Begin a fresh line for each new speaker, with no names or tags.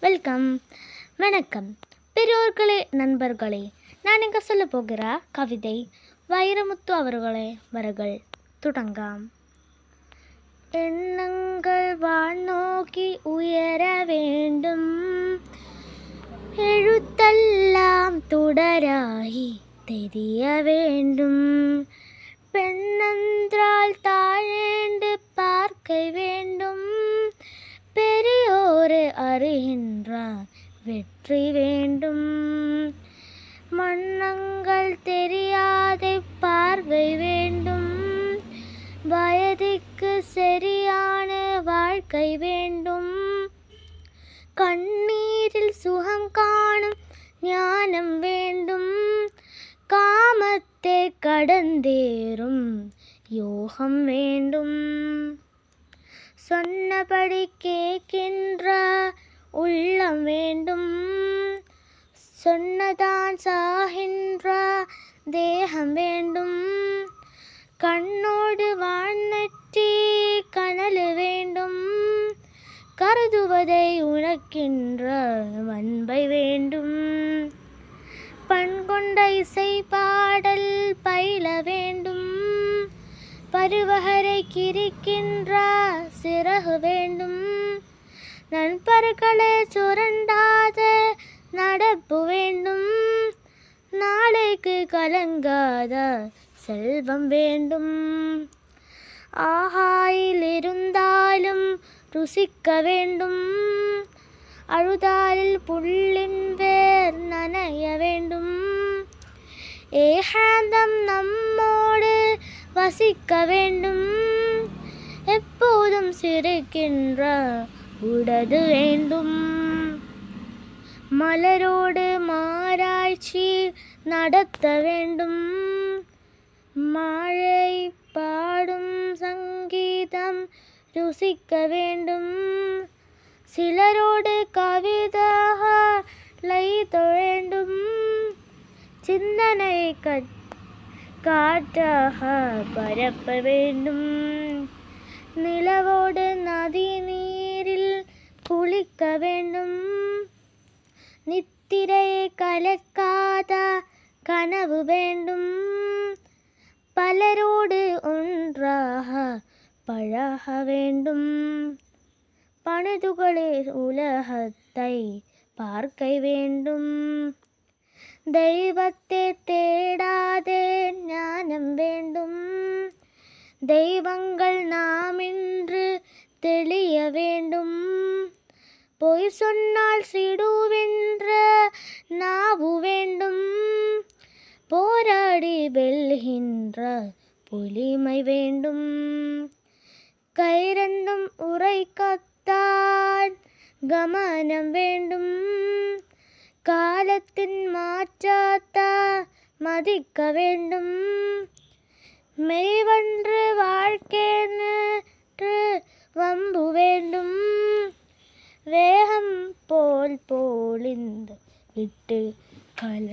Welcome. வணக்கம். பெரியோர்களே நண்பர்களே நான் இங்கே சொல்ல போகிற கவிதை வைரமுத்து அவர்களே வருகள். தொடங்காம். எண்ணங்கள் வானோக்கி உயர வேண்டும். எழுத்தெல்லாம் தொடராகி தெரிய வேண்டும். பெண்ணென்றால் தாழேண்டு பார்க்க வேண்டும் வெற்றி வேண்டும். மன்னங்கள் தெரியாத பார்வை வேண்டும். வயதுக்கு சரியான வாழ்க்கை வேண்டும். கண்ணீரில் சுகம் காணும் ஞானம் வேண்டும். காமத்தை கடந்தேறும் யோகம் வேண்டும். சொன்னபடி கேட்கின்ற கருதுவதை உனக்கின்ற அன்பை வேண்டும். பண்கொண்ட இசை பாடல் பயில வேண்டும். பருவகரை கிரிக்கின்ற சிறகு வேண்டும். நண்பர்களே சுரண்டாத நடப்பு வேண்டும். நாளைக்கு கலங்காத செல்வம் வேண்டும். ஆகாயிலிருந்து ருசிக்க வேண்டும். அழுதாலில் புள்ளின் வேர் நனைய வேண்டும். ஏகாந்தம் நம்மோடு வசிக்க வேண்டும். எப்போதும் சிரிக்கின்ற உடது வேண்டும். மலரோடு மாராய்ச்சி நடத்த வேண்டும். மா ருசிக்க வேண்டும் சிலரோடு கவிதாக லைத்த வேண்டும் சிந்தனை கட் காற்றாக பரப்ப வேண்டும் நிலவோடு நதி நீரில் குளிக்க வேண்டும் நித்திரையை கலக்காத கனவு வேண்டும் பழக வேண்டும். பணிதுகளே உலகத்தை பார்க்க வேண்டும். தெய்வத்தை தேடாதே ஞானம் வேண்டும். தெய்வங்கள் நாம் இன்று தெளிய வேண்டும். பொய் சொன்னால் சிடுவென்ற நாவு வேண்டும். போராடி வெல்கின்ற புலிமை வேண்டும். കൈരണ്ടും ഉറയിക്കത്താൻ ഗമനം വേണ്ടും. കാലത്തിൻ മാറ്റാത്ത മതിക്ക വേണ്ടും. മെയ്വണ്ട് വാഴ്ക്കേന്ന് വമ്പു വേണ്ടും. വേഹം പോൽ പോളിന്ത് വിട്ട് കല